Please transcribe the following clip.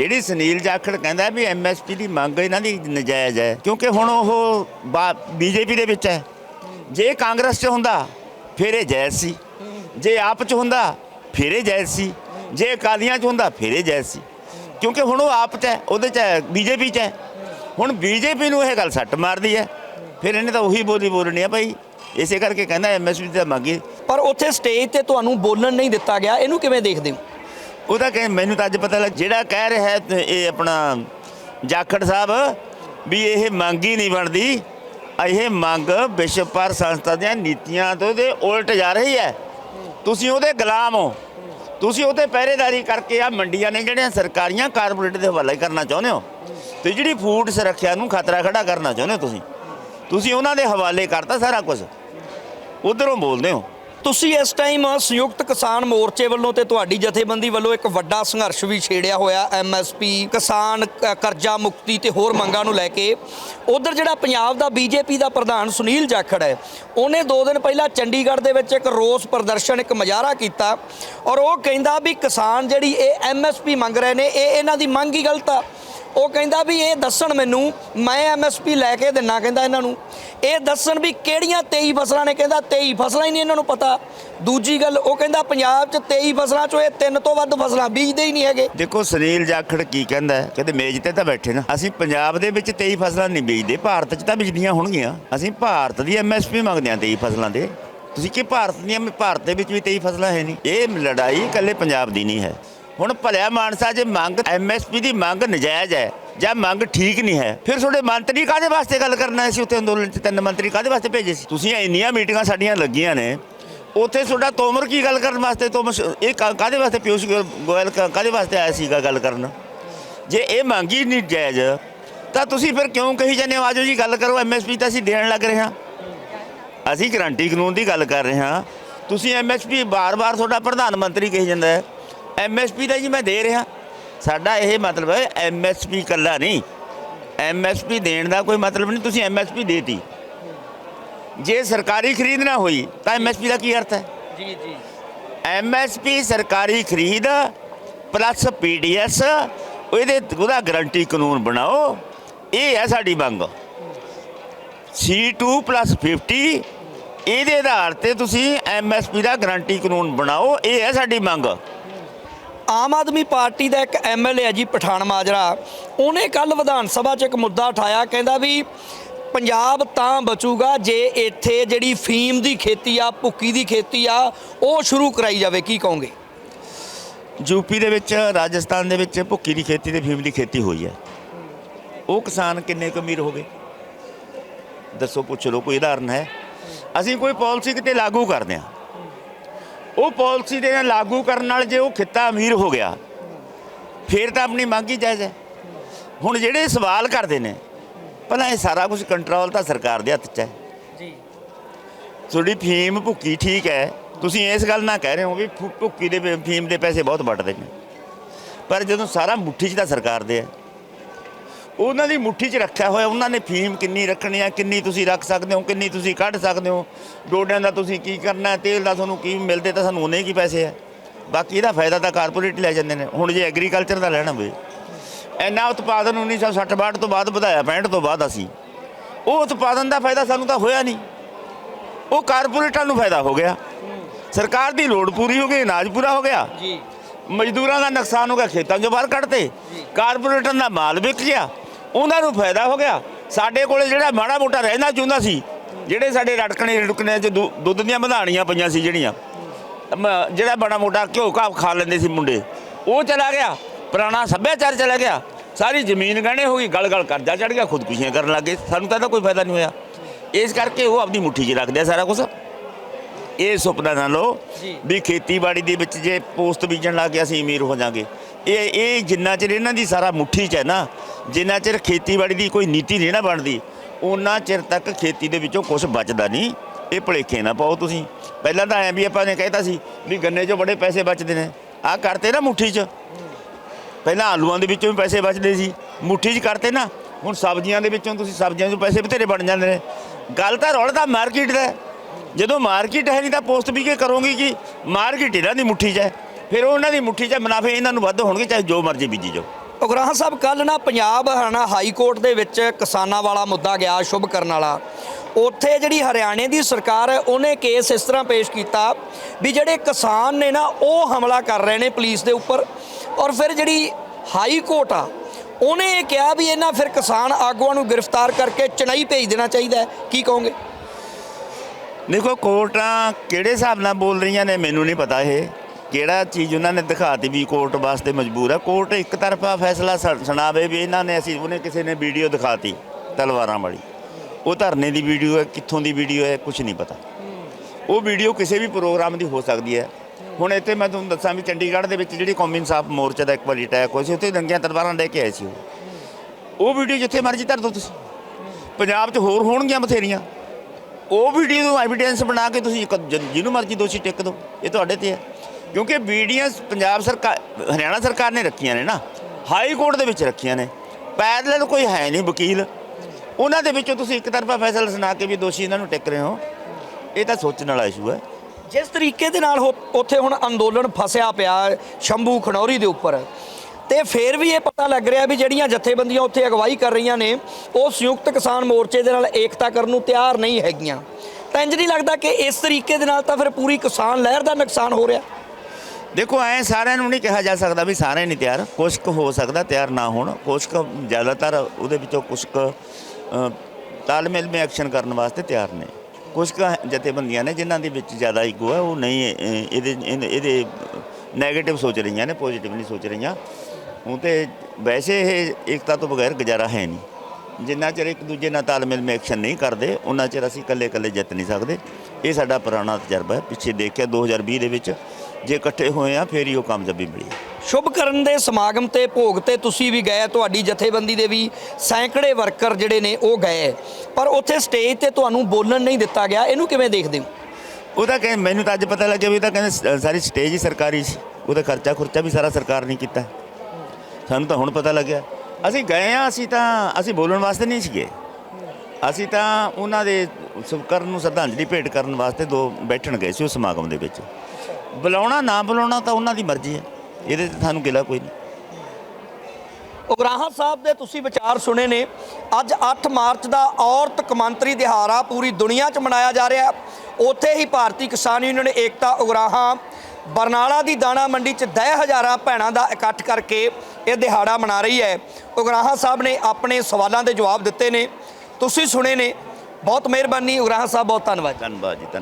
ਜਿਹੜੀ ਸੁਨੀਲ ਜਾਖੜ ਕਹਿੰਦਾ ਵੀ ਐਮਐਸਪੀ ਦੀ ਮੰਗ ਇਹਨਾਂ ਦੀ ਨਜਾਇਜ਼ ਹੈ, ਕਿਉਂਕਿ ਹੁਣ ਉਹ ਬੀਜੇਪੀ ਦੇ ਵਿੱਚ ਹੈ। ਜੇ ਕਾਂਗਰਸ 'ਚ ਹੁੰਦਾ, ਫਿਰ ਇਹ ਜਾਇਜ਼ ਸੀ। ਜੇ ਆਪ 'ਚ ਹੁੰਦਾ, ਫਿਰ ਇਹ ਜਾਇਜ਼ ਸੀ। ਜੇ ਅਕਾਲੀਆਂ 'ਚ ਹੁੰਦਾ, ਫਿਰ ਇਹ ਜਾਇਜ਼ ਸੀ। ਕਿਉਂਕਿ ਹੁਣ ਉਹ ਆਪ 'ਚ ਹੈ, ਉਹਦੇ 'ਚ ਹੈ ਬੀਜੇਪੀ 'ਚ ਹੈ। ਹੁਣ ਬੀਜੇਪੀ ਨੂੰ ਇਹ ਗੱਲ ਸੱਟ ਮਾਰਦੀ ਹੈ, ਫਿਰ ਇਹਨੇ ਤਾਂ ਉਹੀ ਬੋਲੀ ਬੋਲਣੀ ਹੈ ਭਾਈ। ਇਸੇ ਕਰਕੇ ਕਹਿੰਦਾ ਐਮਐਸਪੀ ਤਾਂ ਮੰਗੀ ਪਰ ਉੱਥੇ ਸਟੇਜ ਤੇ ਤੁਹਾਨੂੰ ਬੋਲਣ ਨਹੀਂ ਦਿੱਤਾ ਗਿਆ, ਇਹਨੂੰ ਕਿਵੇਂ ਦੇਖਦੇ ਹੋ? ਉਹਦਾ ਕਹੇ ਮੈਨੂੰ ਤਾਂ ਅੱਜ ਪਤਾ ਲੱਗ ਜਿਹੜਾ ਕਹਿ ਰਿਹਾ ਹੈ ਇਹ ਆਪਣਾ ਜਾਖੜ ਸਾਹਿਬ ਵੀ ਇਹ ਮੰਗ ਹੀ ਨਹੀਂ ਬਣਦੀ। ਇਹ ਮੰਗ ਵਿਸ਼ਵ ਭਰ ਸੰਸਥਾ ਦੀਆਂ ਨੀਤੀਆਂ ਤੋਂ ਦੇ ਉਲਟ ਜਾ ਰਹੀ ਹੈ। ਤੁਸੀਂ ਉਹਦੇ ਗੁਲਾਮ ਹੋ। ਤੁਸੀਂ ਉਹਦੇ ਪਹਿਰੇਦਾਰੀ ਕਰਕੇ ਆ ਮੰਡੀਆਂ ਨੇ ਜਿਹੜੀਆਂ ਸਰਕਾਰੀਆਂ ਕਾਰਪੋਰੇਟ ਦੇ ਹਵਾਲੇ ਕਰਨਾ ਚਾਹੁੰਦੇ ਹੋ। ਤੇ ਜਿਹੜੀ ਫੂਡ ਸੁਰੱਖਿਆ ਨੂੰ ਖਤਰਾ ਖੜਾ ਕਰਨਾ ਚਾਹੁੰਦੇ ਹੋ ਤੁਸੀਂ। ਤੁਸੀਂ ਉਹਨਾਂ ਦੇ ਹਵਾਲੇ ਕਰਤਾ ਸਾਰਾ ਕੁਝ। ਉਧਰੋਂ ਬੋਲਦੇ ਹੋ। ਤੁਸੀਂ ਇਸ ਟਾਈਮ ਸੰਯੁਕਤ ਕਿਸਾਨ ਮੋਰਚੇ ਵੱਲੋਂ ਤੇ ਤੁਹਾਡੀ ਜਥੇਬੰਦੀ ਵੱਲੋਂ ਇੱਕ ਵੱਡਾ ਸੰਘਰਸ਼ ਵੀ ਛੇੜਿਆ ਹੋਇਆ ਐਮਐਸਪੀ ਕਿਸਾਨ ਕਰਜ਼ਾ ਮੁਕਤੀ ਤੇ ਹੋਰ ਮੰਗਾਂ ਨੂੰ ਲੈ ਕੇ। ਉਧਰ ਜਿਹੜਾ ਪੰਜਾਬ ਦਾ ਬੀਜੇਪੀ ਦਾ ਪ੍ਰਧਾਨ ਸੁਨੀਲ ਜਾਖੜ ਹੈ, ਉਹਨੇ 2 ਦਿਨ ਪਹਿਲਾਂ ਚੰਡੀਗੜ੍ਹ ਦੇ ਵਿੱਚ ਇੱਕ ਰੋਸ ਪ੍ਰਦਰਸ਼ਨ, ਇੱਕ ਮੁਜ਼ਾਹਰਾ ਕੀਤਾ ਔਰ ਉਹ ਕਹਿੰਦਾ ਵੀ ਕਿਸਾਨ ਜਿਹੜੀ ਇਹ ਐਮਐਸਪੀ ਮੰਗ ਰਹੇ ਨੇ, ਇਹ ਇਹਨਾਂ ਦੀ ਮੰਗ ਹੀ ਗਲਤ ਆ। ਉਹ ਕਹਿੰਦਾ ਵੀ ਇਹ ਦੱਸਣ ਮੈਨੂੰ, ਮੈਂ ਐਮਐਸਪੀ ਲੈ ਕੇ ਦਿੰਨਾ ਕਹਿੰਦਾ ਇਹਨਾਂ ਨੂੰ। ਇਹ ਦੱਸਣ ਵੀ ਕਿਹੜੀਆਂ 23 ਫਸਲਾਂ ਨੇ ਕਹਿੰਦਾ 23 ਫਸਲਾਂ ਹੀ ਨਹੀਂ ਇਹਨਾਂ ਨੂੰ ਪਤਾ। ਦੂਜੀ ਗੱਲ, ਉਹ ਕਹਿੰਦਾ ਪੰਜਾਬ 'ਚ 23 ਫਸਲਾਂ 'ਚੋਂ ਇਹ ਤਿੰਨ ਤੋਂ ਵੱਧ ਫਸਲਾਂ ਬੀਜਦੇ ਹੀ ਨਹੀਂ ਹੈਗੇ। ਦੇਖੋ, ਸੁਨੀਲ ਜਾਖੜ ਕੀ ਕਹਿੰਦਾ ਕਹਿੰਦੇ ਮੇਜ਼ ਤੇ ਤਾਂ ਬੈਠੇ ਨਾ। ਅਸੀਂ ਪੰਜਾਬ ਦੇ ਵਿੱਚ 23 ਫਸਲਾਂ ਨਹੀਂ ਬੀਜਦੇ, ਭਾਰਤ 'ਚ ਤਾਂ ਬੀਜਦੀਆਂ ਹੋਣਗੀਆਂ। ਅਸੀਂ ਭਾਰਤ ਦੀ ਐਮਐਸਪੀ ਮੰਗਦੇ ਹਾਂ 23 ਫਸਲਾਂ ਦੇ। ਤੁਸੀਂ ਕੀ ਭਾਰਤ ਦੀਆਂ, ਭਾਰਤ ਦੇ ਵਿੱਚ ਵੀ 23 ਫਸਲਾਂ ਹੈ ਨਹੀਂ? ਇਹ ਲੜਾਈ ਇਕੱਲੇ ਪੰਜਾਬ ਦੀ ਨਹੀਂ ਹੈ। ਹੁਣ ਭਲਿਆ ਮਾਨਸਾ ਜੇ ਮੰਗ ਐਮਐਸਪੀ ਦੀ ਮੰਗ ਨਜਾਇਜ਼ ਹੈ ਜਾਂ ਮੰਗ ਠੀਕ ਨਹੀਂ ਹੈ, ਫਿਰ ਤੁਹਾਡੇ ਮੰਤਰੀ ਕਾਹਦੇ ਵਾਸਤੇ ਗੱਲ ਕਰਨਾ ਸੀ ਉੱਥੇ ਅੰਦੋਲਨ 'ਚ? ਤਿੰਨ ਮੰਤਰੀ ਕਾਹਦੇ ਵਾਸਤੇ ਭੇਜੇ ਸੀ? ਤੁਸੀਂ ਇੰਨੀਆਂ ਮੀਟਿੰਗਾਂ ਸਾਡੀਆਂ ਲੱਗੀਆਂ ਨੇ, ਉੱਥੇ ਤੁਹਾਡਾ ਤੋਮਰ ਕੀ ਗੱਲ ਕਰਨ ਵਾਸਤੇ ਤੋਮਰ ਇਹ ਕਾ- ਕਾਹਦੇ ਵਾਸਤੇ ਪਿਊਸ਼ ਗੋਇਲ ਕਾ- ਕਾਹਦੇ ਵਾਸਤੇ ਆਇਆ ਸੀਗਾ ਗੱਲ ਕਰਨ? ਜੇ ਇਹ ਮੰਗ ਹੀ ਨਹੀਂ ਜਾਇਜ਼, ਤਾਂ ਤੁਸੀਂ ਫਿਰ ਕਿਉਂ ਕਹੀ ਜਾਂਦੇ ਹੋ, ਆਜੋ ਜੀ ਗੱਲ ਕਰੋ ਐਮਐਸਪੀ ਤਾਂ ਅਸੀਂ ਦੇਣ ਲੱਗ ਰਹੇ ਹਾਂ। ਅਸੀਂ ਗਰੰਟੀ ਕਾਨੂੰਨ ਦੀ ਗੱਲ ਕਰ ਰਹੇ ਹਾਂ। ਤੁਸੀਂ ਐਮਐਸਪੀ ਬਾਰ-ਬਾਰ ਤੁਹਾਡਾ ਪ੍ਰਧਾਨ ਮੰਤਰੀ ਕਹੀ ਜਾਂਦਾ ਹੈ। ਐਮਐਸਪੀ ਦਾ ਜੀ ਮੈਂ ਦੇ ਰਿਹਾ। ਸਾਡਾ ਇਹ ਮਤਲਬ ਹੈ ਐਮਐਸਪੀ ਕੱਲਾ ਨਹੀਂ। ਐਮਐਸਪੀ ਦੇਣ ਦਾ ਕੋਈ ਮਤਲਬ ਨਹੀਂ ਤੁਸੀਂ ਐਮਐਸਪੀ ਦੇਤੀ। ਜੇ ਸਰਕਾਰੀ ਖਰੀਦ ਨਾ ਹੋਈ ਤਾਂ ਐਮਐਸਪੀ ਦਾ ਕੀ ਅਰਥ ਹੈ? ਜੀ ਜੀ। ਐਮਐਸਪੀ ਸਰਕਾਰੀ ਖਰੀਦ ਪਲੱਸ ਪੀਡੀਐਸ ਉਹਦੇ ਉਹਦਾ ਗਰੰਟੀ ਕਾਨੂੰਨ ਬਣਾਓ ਇਹ ਹੈ ਸਾਡੀ ਮੰਗ। C2 50 ਇਹਦੇ ਆਧਾਰ ਤੇ ਤੁਸੀਂ ਐਮਐਸਪੀ ਦਾ ਗਰੰਟੀ ਕਾਨੂੰਨ ਬਣਾਓ ਇਹ ਹੈ ਸਾਡੀ ਮੰਗ। ਆਮ ਆਦਮੀ ਪਾਰਟੀ ਦਾ ਇੱਕ ਐਮਐਲਏ ਹੈ ਜੀ ਪਠਾਨ ਮਾਜਰਾ। ਉਹਨੇ ਕੱਲ ਵਿਧਾਨ ਸਭਾ 'ਚ ਇੱਕ ਮੁੱਦਾ ਉਠਾਇਆ, ਕਹਿੰਦਾ ਵੀ ਪੰਜਾਬ ਤਾਂ ਬਚੂਗਾ ਜੇ ਇੱਥੇ ਜਿਹੜੀ ਫੀਮ ਦੀ ਖੇਤੀ ਆ, ਭੁੱਕੀ ਦੀ ਖੇਤੀ ਆ, ਉਹ ਸ਼ੁਰੂ ਕਰਾਈ ਜਾਵੇ। ਕੀ ਕਹੋਗੇ? ਯੂਪੀ ਦੇ ਵਿੱਚ, ਰਾਜਸਥਾਨ ਦੇ ਵਿੱਚ ਭੁੱਕੀ ਦੀ ਖੇਤੀ ਤੇ ਫੀਮ ਦੀ ਖੇਤੀ ਹੋਈ ਹੈ। ਉਹ ਕਿਸਾਨ ਕਿੰਨੇ ਕੁ ਅਮੀਰ ਹੋ ਗਏ? ਦੱਸੋ, ਪੁੱਛ ਲਓ, ਕੋਈ ਉਦਾਹਰਨ ਹੈ? ਅਸੀਂ ਕੋਈ ਪਾਲਿਸੀ ਕਿਤੇ ਲਾਗੂ ਕਰਦੇ ਹਾਂ। ਉਹ ਪਾਲਿਸੀ ਦੇ ਨਾਲ ਲਾਗੂ ਕਰਨ ਨਾਲ ਜੇ ਉਹ ਖਿੱਤਾ ਅਮੀਰ ਹੋ ਗਿਆ ਫਿਰ ਤਾਂ ਆਪਣੀ ਮੰਗ ਹੀ ਜਾਇਜ਼ ਹੈ। ਹੁਣ ਜਿਹੜੇ ਸਵਾਲ ਕਰਦੇ ਨੇ ਪਹਿਲਾਂ ਇਹ ਸਾਰਾ ਕੁਝ ਕੰਟਰੋਲ ਤਾਂ ਸਰਕਾਰ ਦੇ ਹੱਥ 'ਚ ਹੈ। ਜੀ। ਤੁਹਾਡੀ ਫੀਮ ਭੁੱਕੀ ਠੀਕ ਹੈ ਤੁਸੀਂ ਇਸ ਗੱਲ ਨਾਲ ਕਹਿ ਰਹੇ ਹੋ ਵੀ ਭੁੱਕੀ ਦੇ ਫੀਮ ਦੇ ਪੈਸੇ ਬਹੁਤ ਵੱਟਦੇ ਨੇ। ਪਰ ਜਦੋਂ ਸਾਰਾ ਮੁੱਠੀ 'ਚ ਤਾਂ ਸਰਕਾਰ ਦੇ ਹੈ। ਉਹਨਾਂ ਦੀ ਮੁੱਠੀ 'ਚ ਰੱਖਿਆ ਹੋਇਆ ਉਹਨਾਂ ਨੇ ਫੀਮ ਕਿੰਨੀ ਰੱਖਣੀ ਹੈ ਕਿੰਨੀ ਤੁਸੀਂ ਰੱਖ ਸਕਦੇ ਹੋ ਕਿੰਨੀ ਤੁਸੀਂ ਕੱਢ ਸਕਦੇ ਹੋ ਡੋਡਿਆਂ ਦਾ ਤੁਸੀਂ ਕੀ ਕਰਨਾ ਤੇਲ ਦਾ ਤੁਹਾਨੂੰ ਕੀ ਮਿਲਦੇ ਤਾਂ ਸਾਨੂੰ ਉਹਨੇ ਕੀ ਪੈਸੇ ਹੈ ਬਾਕੀ ਇਹਦਾ ਫਾਇਦਾ ਤਾਂ ਕਾਰਪੋਰੇਟ ਲੈ ਜਾਂਦੇ ਨੇ ਹੁਣ ਜੇ ਐਗਰੀਕਲਚਰ ਦਾ ਲੈਣਾ ਹੋਵੇ। ਇੰਨਾ ਉਤਪਾਦਨ 1960 62 ਤੋਂ ਬਾਅਦ ਵਧਾਇਆ 65 ਤੋਂ ਬਾਅਦ ਅਸੀਂ। ਉਹ ਉਤਪਾਦਨ ਦਾ ਫਾਇਦਾ ਸਾਨੂੰ ਤਾਂ ਹੋਇਆ ਨਹੀਂ। ਉਹ ਕਾਰਪੋਰੇਟਾਂ ਨੂੰ ਫਾਇਦਾ ਹੋ ਗਿਆ। ਸਰਕਾਰ ਦੀ ਲੋੜ ਪੂਰੀ ਹੋ ਗਈ ਅਨਾਜ ਪੂਰਾ ਹੋ ਗਿਆ। ਜੀ। ਮਜ਼ਦੂਰਾਂ ਦਾ ਨੁਕਸਾਨ ਹੋ ਗਿਆ ਖੇਤਾਂ 'ਚੋਂ ਬਾਹਰ ਕੱਢਤੇ। ਕਾਰਪੋਰੇਟਾਂ ਦਾ ਮਾਲ ਵਿਕ ਗਿਆ। ਉਹਨਾਂ ਨੂੰ ਫਾਇਦਾ ਹੋ ਗਿਆ। ਸਾਡੇ ਕੋਲੇ ਜਿਹੜਾ ਮਾੜਾ ਮੋਟਾ ਰਹਿਣਾ ਚਾਹੁੰਦਾ ਸੀ, ਜਿਹੜੇ ਸਾਡੇ ਰੜਕਣੇ ਰੜਕਣੇ 'ਚ ਦੁ- ਦੁੱਧ ਦੀਆਂ ਵਧਾਣੀਆਂ ਪਈਆਂ ਸੀ ਜਿਹੜੀਆਂ ਮ- ਜਿਹੜਾ ਮਾੜਾ ਮੋਟਾ ਘਿਓ ਘਾਹ ਖਾ ਲੈਂਦੇ ਸੀ ਮੁੰਡੇ, ਉਹ ਚਲਾ ਗਿਆ, ਪੁਰਾਣਾ ਸੱਭਿਆਚਾਰ ਚਲਾ ਗਿਆ। ਸਾਰੀ ਜ਼ਮੀਨ ਗਹਿਣੇ ਹੋ ਗਈ ਗਲ ਗਲ ਕਰਜ਼ਾ ਚੜ ਗਿਆ, ਖੁਦਕੁਸ਼ੀਆਂ ਕਰਨ ਲੱਗੇ ਸਾਨੂੰ ਤਾਂ ਕੋਈ ਫਾਇਦਾ ਨਹੀਂ ਹੋਇਆ। ਇਸ ਕਰਕੇ ਉਹ ਆਪਣੀ ਮੁੱਠੀ 'ਚ ਰੱਖਦੇ ਆ ਸਾਰਾ ਕੁਝ ਇਹ ਸੁਪਨਾ ਨਾ ਲਓ। ਵੀ ਖੇਤੀਬਾੜੀ ਦੇ ਵਿੱਚ ਜੇ ਪੋਸਤ ਬੀਜਣ ਲੱਗ ਗਿਆ ਅਸੀਂ ਅਮੀਰ ਹੋ ਜਾਾਂਗੇ। ਇਹ ਇਹ ਜਿੰਨਾ ਚਿਰ ਇਹਨਾਂ ਦੀ ਸਾਰਾ ਮੁੱਠੀ 'ਚ ਹੈ ਨਾ ਜਿੰਨਾ ਚਿਰ ਖੇਤੀਬਾੜੀ ਦੀ ਕੋਈ ਨੀਤੀ ਨਹੀਂ ਨਾ ਬਣਦੀ ਉਹਨਾਂ ਚਿਰ ਤੱਕ ਖੇਤੀ ਦੇ ਵਿੱਚੋਂ ਕੁਝ ਬਚਦਾ ਨਹੀਂ। ਇਹ ਭੁਲੇਖੇ ਨਾ ਪਾਓ ਤੁਸੀਂ। ਪਹਿਲਾਂ ਤਾਂ ਐਂ ਵੀ ਆਪਾਂ ਨੇ ਕਹਿਤਾ ਸੀ ਵੀ ਗੰਨੇ 'ਚੋਂ ਬੜੇ ਪੈਸੇ ਬਚਦੇ ਨੇ। ਆਹ ਕਰਤੇ ਨਾ ਮੁੱਠੀ 'ਚ। ਪਹਿਲਾਂ ਆਲੂਆਂ ਦੇ ਵਿੱਚੋਂ ਵੀ ਪੈਸੇ ਬਚਦੇ ਸੀ। ਮੁੱਠੀ 'ਚ ਕਰਤੇ ਨਾ ਹੁਣ ਸਬਜ਼ੀਆਂ ਦੇ ਵਿੱਚੋਂ ਤੁਸੀਂ ਸਬਜ਼ੀਆਂ 'ਚੋਂ ਪੈਸੇ ਬਥੇਰੇ ਬਣ ਜਾਂਦੇ ਨੇ। ਗੱਲ ਤਾਂ ਰੌਲਾ ਤਾਂ ਮਾਰਕੀਟ ਦਾ। ਜਦੋਂ ਮਾਰਕੀਟ ਹੈ ਨਹੀਂ ਤਾਂ ਪੋਸਟ ਵੀ ਕੇ ਕਰੋਗੇ ਕਿ? ਮਾਰਕੀਟ ਇਹਨਾਂ ਦੀ ਮੁੱਠੀ 'ਚ ਹੈ। ਫਿਰ ਉਹਨਾਂ ਦੀ ਮੁੱਠੀ 'ਚ ਮੁਨਾਫੇ ਇਹਨਾਂ ਨੂੰ ਵੱਧ ਹੋਣਗੇ, ਚਾਹੇ ਜੋ ਮਰਜ਼ੀ ਬੀਜੀ ਜਾਓ। ਉਗਰਾਹਾਂ ਸਾਹਿਬ ਕੱਲ ਨਾ ਪੰਜਾਬ ਹਰਿਆਣਾ ਹਾਈ ਕੋਰਟ ਦੇ ਵਿੱਚ ਕਿਸਾਨਾਂ ਵਾਲਾ ਮੁੱਦਾ ਗਿਆ ਸ਼ੁਭ ਕਰਨ ਵਾਲਾ। ਉੱਥੇ ਜਿਹੜੀ ਹਰਿਆਣੇ ਦੀ ਸਰਕਾਰ ਹੈ, ਉਹਨੇ ਕੇਸ ਇਸ ਤਰ੍ਹਾਂ ਪੇਸ਼ ਕੀਤਾ ਵੀ ਜਿਹੜੇ ਕਿਸਾਨ ਨੇ ਨਾ, ਉਹ ਹਮਲਾ ਕਰ ਰਹੇ ਨੇ ਪੁਲਿਸ ਦੇ ਉੱਪਰ। ਔਰ ਫਿਰ ਜਿਹੜੀ ਹਾਈ ਕੋਰਟ ਆ, ਉਹਨੇ ਇਹ ਕਿਹਾ ਵੀ ਇਹਨਾਂ ਫਿਰ ਕਿਸਾਨ ਆਗੂਆਂ ਨੂੰ ਗ੍ਰਿਫਤਾਰ ਕਰਕੇ ਚੇਨਈ ਭੇਜ ਦੇਣਾ ਚਾਹੀਦਾ ਕੀ ਕਹੋਗੇ? ਦੇਖੋ, ਕੋਰਟਾਂ ਕਿਹੜੇ ਹਿਸਾਬ ਨਾਲ ਬੋਲ ਰਹੀਆਂ ਨੇ ਮੈਨੂੰ ਨਹੀਂ ਪਤਾ ਇਹ। ਕਿਹੜਾ ਚੀਜ਼ ਉਹਨਾਂ ਨੇ ਦਿਖਾਤੀ ਵੀ ਕੋਰਟ ਵਾਸਤੇ ਮਜਬੂਰ ਹੈ। ਕੋਰਟ ਇੱਕ ਤਰਫਾ ਫੈਸਲਾ ਸੁ- ਸੁਣਾਵੇ ਵੀ ਇਹਨਾਂ ਨੇ ਅਸੀਂ, ਉਹਨੇ ਕਿਸੇ ਨੇ ਵੀਡੀਓ ਦਿਖਾਤੀ ਤਲਵਾਰਾਂ ਵਾਲੀ। ਉਹ ਧਰਨੇ ਦੀ ਵੀਡੀਓ ਹੈ, ਕਿੱਥੋਂ ਦੀ ਵੀਡੀਓ ਹੈ ਕੁਝ ਨਹੀਂ ਪਤਾ। ਉਹ ਵੀਡੀਓ ਕਿਸੇ ਵੀ ਪ੍ਰੋਗਰਾਮ ਦੀ ਹੋ ਸਕਦੀ ਹੈ। ਹੁਣ ਇੱਥੇ ਮੈਂ ਤੁਹਾਨੂੰ ਦੱਸਾਂ ਵੀ ਚੰਡੀਗੜ੍ਹ ਦੇ ਵਿੱਚ ਜਿਹੜੀ ਕੌਮੀ ਇਨਸਾਫ ਮੋਰਚਾ ਦਾ ਇੱਕ ਵਾਰੀ ਅਟੈਕ ਹੋਇਆ ਸੀ, ਉੱਥੇ ਨੰਗੀਆਂ ਤਲਵਾਰਾਂ ਲੈ ਕੇ ਆਏ ਸੀ ਉਹ। ਉਹ ਵੀਡੀਓ ਜਿੱਥੇ ਮਰਜ਼ੀ ਧਰ ਦਿਓ ਤੁਸੀਂ। ਪੰਜਾਬ 'ਚ ਹੋਰ ਹੋਣਗੀਆਂ ਬਥੇਰੀਆਂ। ਉਹ ਵੀਡੀਓ ਨੂੰ ਐਵੀਡੈਂਸ ਬਣਾ ਕੇ ਤੁਸੀਂ ਇੱਕ ਜ- ਜਿਹਨੂੰ ਮਰਜ਼ੀ ਦੋਸ਼ੀ ਟਿਕ ਦਿਓ ਇਹ ਤੁਹਾਡੇ ਤੇ ਹੈ। ਕਿਉਂਕਿ ਵੀਡੀਓ ਪੰਜਾਬ ਸਰਕਾਰ ਹਰਿਆਣਾ ਸਰਕਾਰ ਨੇ ਰੱਖੀਆਂ ਨੇ ਨਾ, ਹਾਈ ਕੋਰਟ ਦੇ ਵਿੱਚ ਰੱਖੀਆਂ ਨੇ। ਪੈਦਲ ਕੋਈ ਹੈ ਨਹੀਂ ਵਕੀਲ। ਉਹਨਾਂ ਦੇ ਵਿੱਚੋਂ ਤੁਸੀਂ ਇੱਕ ਤਰਫਾ ਫੈਸਲਾ ਸੁਣਾ ਕੇ ਵੀ ਦੋਸ਼ੀ ਇਹਨਾਂ ਨੂੰ ਟਿਕ ਰਹੇ ਹੋ। ਇਹ ਤਾਂ ਸੋਚਣ ਵਾਲਾ ਇਸ਼ੂ ਹੈ। ਜਿਸ ਤਰੀਕੇ ਦੇ ਨਾਲ ਹੋ- ਉੱਥੇ ਹੁਣ ਅੰਦੋਲਨ ਫਸਿਆ ਪਿਆ ਸ਼ੰਭੂ ਖਨੌਰੀ ਦੇ ਉੱਪਰ। ਤੇ ਫਿਰ ਵੀ ਇਹ ਪਤਾ ਲੱਗ ਰਿਹਾ ਵੀ ਜਿਹੜੀਆਂ ਜਥੇਬੰਦੀਆਂ ਉੱਥੇ ਅਗਵਾਈ ਕਰ ਰਹੀਆਂ ਨੇ, ਉਹ ਸੰਯੁਕਤ ਕਿਸਾਨ ਮੋਰਚੇ ਦੇ ਨਾਲ ਏਕਤਾ ਕਰਨ ਨੂੰ ਤਿਆਰ ਨਹੀਂ ਹੈਗੀਆਂ। ਤਾਂ ਇੰਜ ਨਹੀਂ ਲੱਗਦਾ ਕਿ ਇਸ ਤਰੀਕੇ ਦੇ ਨਾਲ ਤਾਂ ਫਿਰ ਪੂਰੀ ਕਿਸਾਨ ਲਹਿਰ ਦਾ ਨੁਕਸਾਨ ਹੋ ਰਿਹਾ? ਦੇਖੋ, ਐ ਸਾਰਿਆਂ ਨੂੰ ਨਹੀਂ ਕਿਹਾ ਜਾ ਸਕਦਾ ਵੀ ਸਾਰੇ ਨਹੀਂ ਤਿਆਰ। ਕੁਛ ਕੁ ਹੋ ਸਕਦਾ ਤਿਆਰ ਨਾ ਹੋਣ। ਕੁਛ ਕੁ ਜ਼ਿਆਦਾਤਰ ਉਹਦੇ ਵਿੱਚੋਂ ਕੁਛ ਕੁ ਤਾਲਮੇਲ ਮੇ ਐਕਸ਼ਨ ਕਰਨ ਵਾਸਤੇ ਤਿਆਰ ਨੇ। ਕੁਛ ਕੁ ਜਥੇਬੰਦੀਆਂ ਨੇ ਜਿਨ੍ਹਾਂ ਦੇ ਵਿੱਚ ਜ਼ਿਆਦਾ ਈਗੋ ਹੈ, ਉਹ ਨਹੀਂ ਇਹਦੇ, ਇਹਦੇ- ਇਹਦੇ 네ਗੇਟਿਵ ਸੋਚ ਰਹੀਆਂ ਨੇ ਪੋਜ਼ਿਟਿਵ ਨਹੀਂ ਸੋਚ ਰਹੀਆਂ। ਉਹ ਤੇ ਵੈਸੇ ਇਹ ਏਕਤਾ ਤੋਂ ਬਗੈਰ ਗੁਜ਼ਾਰਾ ਹੈ ਨਹੀਂ। ਜਿੰਨਾ ਚਿਰ ਇੱਕ ਦੂਜੇ ਨਾਲ ਤਾਲਮੇਲ ਮੇ ਐਕਸ਼ਨ ਨਹੀਂ ਕਰਦੇ ਉਹਨਾਂ ਚਿਰ ਅਸੀਂ ਇਕੱਲੇ ਇਕੱਲੇ ਜਿੱਤ ਨਹੀਂ ਸਕਦੇ। ਇਹ ਸਾਡਾ ਪੁਰਾਣਾ ਤਜਰਬਾ ਹੈ। ਪਿੱਛੇ ਦੇਖਿਆ 2020 ਦੇ ਵਿੱਚ ਜੇ ਇਕੱਠੇ ਹੋਏ ਆ ਫੇਰ ਹੀ ਉਹ ਕਾਮਯਾਬੀ ਮਿਲੀ। ਸ਼ੁਭ ਕਰਨ ਦੇ ਸਮਾਗਮ ਤੇ ਭੋਗ ਤੇ ਤੁਸੀਂ ਵੀ ਗਏ ਤੁਹਾਡੀ ਜਥੇਬੰਦੀ ਦੇ ਵੀ ਸੈਂਕੜੇ ਵਰਕਰ ਜਿਹੜੇ ਨੇ ਉਹ ਗਏ। ਪਰ ਉੱਥੇ ਸਟੇਜ ਤੇ ਤੁਹਾਨੂੰ ਬੋਲਣ ਨਹੀਂ ਦਿੱਤਾ ਗਿਆ। ਇਹਨੂੰ ਕਿਵੇਂ ਦੇਖਦੇ ਹੋ? ਉਹਦਾ ਕਹੇ ਮੈਨੂੰ ਤਾਂ ਅੱਜ ਪਤਾ ਲੱਗਿਆ ਵੀ ਤਾਂ ਕਹਿੰਦੇ ਸਾਰੀ ਸਟੇਜ ਹੀ ਸਰਕਾਰੀ ਸੀ। ਉਹਦਾ ਖਰਚਾ ਖੁਰਚਾ ਵੀ ਸਾਰਾ ਸਰਕਾਰ ਨੇ ਕੀਤਾ। ਸਾਨੂੰ ਤਾਂ ਹੁਣ ਪਤਾ ਲੱਗਿਆ। ਅਸੀਂ ਗਏ ਆ ਅਸੀਂ ਤਾਂ, ਅਸੀਂ ਬੋਲਣ ਵਾਸਤੇ ਨਹੀਂ ਸੀਗੇ। ਅਸੀਂ ਤਾਂ ਉਹਨਾਂ ਦੇ ਸੁਕਰਨ ਨੂੰ ਸ਼ਰਧਾਂਜਲੀ ਭੇਟ ਕਰਨ ਵਾਸਤੇ ਦੋ ਬੈਠਣ ਗਏ ਸੀ ਉਸ ਸਮਾਗਮ ਦੇ ਵਿੱਚ। ਬੁਲਾਉਣਾ, ਨਾ ਬੁਲਾਉਣਾ ਤਾਂ ਉਹਨਾਂ ਦੀ ਮਰਜ਼ੀ ਹੈ। ਇਹਦੇ ਤੇ ਸਾਨੂੰ ਗਿਲਾ ਕੋਈ ਨਹੀਂ। ਉਗਰਾਹਾਂ ਸਾਹਿਬ ਦੇ ਤੁਸੀਂ ਵਿਚਾਰ ਸੁਣੇ ਨੇ। ਅੱਜ 8 ਮਾਰਚ ਦਾ ਔਰਤ ਕਮਾਂਤਰੀ ਦਿਹਾੜਾ ਪੂਰੀ ਦੁਨੀਆ 'ਚ ਮਨਾਇਆ ਜਾ ਰਿਹਾ ਉੱਥੇ ਹੀ ਭਾਰਤੀ ਕਿਸਾਨ ਯੂਨੀਅਨ ਏਕਤਾ ਉਗਰਾਹਾਂ ਬਰਨਾਲਾ ਦੀ ਦਾਣਾ ਮੰਡੀ 'ਚ ਦਹਿ ਹਜ਼ਾਰਾਂ ਭੈਣਾਂ ਦਾ ਇਕੱਠ ਕਰਕੇ ਇਹ ਦਿਹਾੜਾ ਮਨਾ ਰਹੀ ਹੈ। ਉਗਰਾਹਾਂ ਸਾਹਿਬ ਨੇ ਆਪਣੇ ਸਵਾਲਾਂ ਦੇ ਜਵਾਬ ਦਿੱਤੇ ਨੇ। ਤੁਸੀਂ ਸੁਣੇ ਨੇ। ਬਹੁਤ ਮਿਹਰਬਾਨੀ। ਉਗਰਾਹਾਂ ਸਾਹਿਬ, ਬਹੁਤ ਧੰਨਵਾਦ ਧੰਨਵਾਦ ਜੀ, ਧੰਨਵਾਦ।